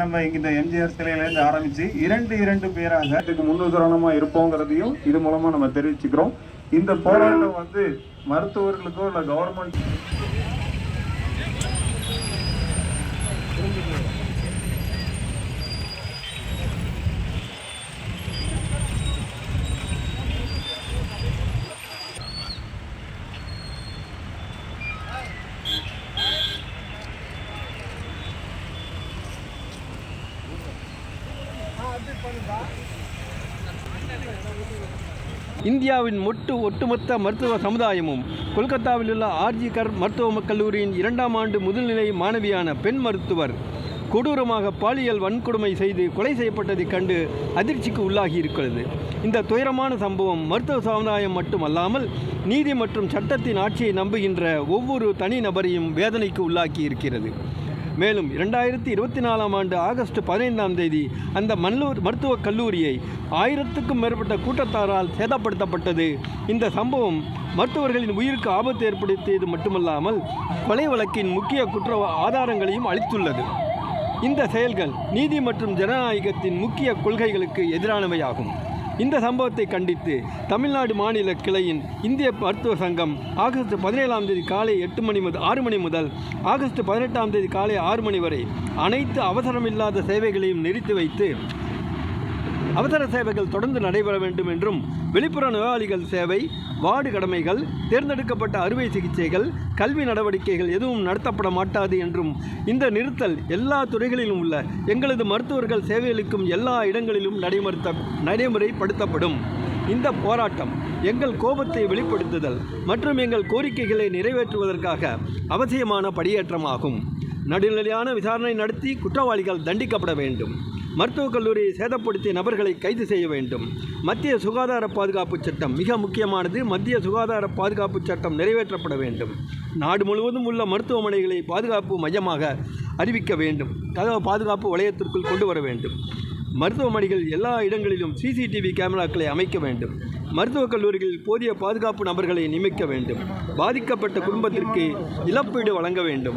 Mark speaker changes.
Speaker 1: நம்ம இந்த எம்ஜிஆர் சிலையிலேருந்து ஆரம்பிச்சு இரண்டு இரண்டு பேராக இதுக்கு முன்னுதாரணமாக இருப்போங்கிறதையும் இது மூலமாக நம்ம தெரிவிச்சுக்கிறோம். இந்த போராட்டம் வந்து மருத்துவர்களுக்கோ இல்லை கவர்மெண்ட்
Speaker 2: இந்தியாவின் மொட்டு ஒட்டுமொத்த மருத்துவ சமுதாயமும் கொல்கத்தாவில் உள்ள ஆர்ஜி கர் மருத்துவ கல்லூரியின் இரண்டாம் ஆண்டு முதுநிலை மாணவியான பெண் மருத்துவர் கொடூரமாக பாலியல் வன்கொடுமை செய்து கொலை செய்யப்பட்டதை கண்டு அதிர்ச்சிக்கு உள்ளாகி இருக்கிறது இந்த துயரமான சம்பவம் மருத்துவ சமுதாயம் மட்டுமல்லாமல் நீதி மற்றும் சட்டத்தின் ஆட்சியை நம்புகின்ற ஒவ்வொரு தனிநபரையும் வேதனைக்கு உள்ளாக்கி இருக்கிறது மேலும் இரண்டாயிரத்தி இருபத்தி நாலாம் ஆண்டு ஆகஸ்ட் பதினைந்தாம் தேதி அந்த மல்லூர் மருத்துவக் கல்லூரியை ஆயிரத்துக்கும் மேற்பட்ட கூட்டத்தாரால் சேதப்படுத்தப்பட்டது. இந்த சம்பவம் மருத்துவர்களின் உயிருக்கு ஆபத்து ஏற்படுத்தியது மட்டுமல்லாமல் கொலை வழக்கின் முக்கிய குற்ற ஆதாரங்களையும் அளித்துள்ளது. இந்த செயல்கள் நீதி மற்றும் ஜனநாயகத்தின் முக்கிய கொள்கைகளுக்கு எதிரானவையாகும். இந்த சம்பவத்தை கண்டித்து தமிழ்நாடு மாநில கிளையின் இந்திய மருத்துவ சங்கம் ஆகஸ்ட் பதினேழாம் தேதி காலை எட்டு மணி முதல் ஆறு மணி முதல் ஆகஸ்ட் பதினெட்டாம் தேதி காலை ஆறு மணி வரை அனைத்து அவசரமில்லாத சேவைகளையும் நிறுத்தி வைத்து அவசர சேவைகள் தொடர்ந்து நடைபெற வேண்டும் என்றும் வெளிப்புற நோயாளிகள் சேவை வார்டு கடமைகள் தேர்ந்தெடுக்கப்பட்ட அறுவை சிகிச்சைகள் கல்வி நடவடிக்கைகள் எதுவும் நடத்தப்பட மாட்டாது என்றும் இந்த நிறுத்தல் எல்லா துறைகளிலும் உள்ள எங்களது மருத்துவர்கள் சேவையளிக்கும் எல்லா இடங்களிலும் நடைமுறை நடைமுறைப்படுத்தப்படும். இந்த போராட்டம் எங்கள் கோபத்தை வெளிப்படுத்துதல் மற்றும் எங்கள் கோரிக்கைகளை நிறைவேற்றுவதற்காக அவசியமான படியேற்றமாகும். நடுநிலையான விசாரணை நடத்தி குற்றவாளிகள் தண்டிக்கப்பட வேண்டும். மருத்துவக் கல்லூரியை சேதப்படுத்திய நபர்களை கைது செய்ய வேண்டும். மத்திய சுகாதார பாதுகாப்பு சட்டம் மிக முக்கியமானது. மத்திய சுகாதார பாதுகாப்பு சட்டம் நிறைவேற்றப்பட வேண்டும். நாடு முழுவதும் உள்ள மருத்துவமனைகளை பாதுகாப்பு மையமாக அறிவிக்க வேண்டும். தகவல் பாதுகாப்பு வளையத்திற்குள் கொண்டு வர வேண்டும். மருத்துவமனைகள் எல்லா இடங்களிலும் சிசிடிவி கேமராக்களை அமைக்க வேண்டும். மருத்துவக் கல்லூரிகளில் போதிய பாதுகாப்பு நபர்களை நியமிக்க வேண்டும். பாதிக்கப்பட்ட குடும்பத்திற்கு இழப்பீடு வழங்க வேண்டும்.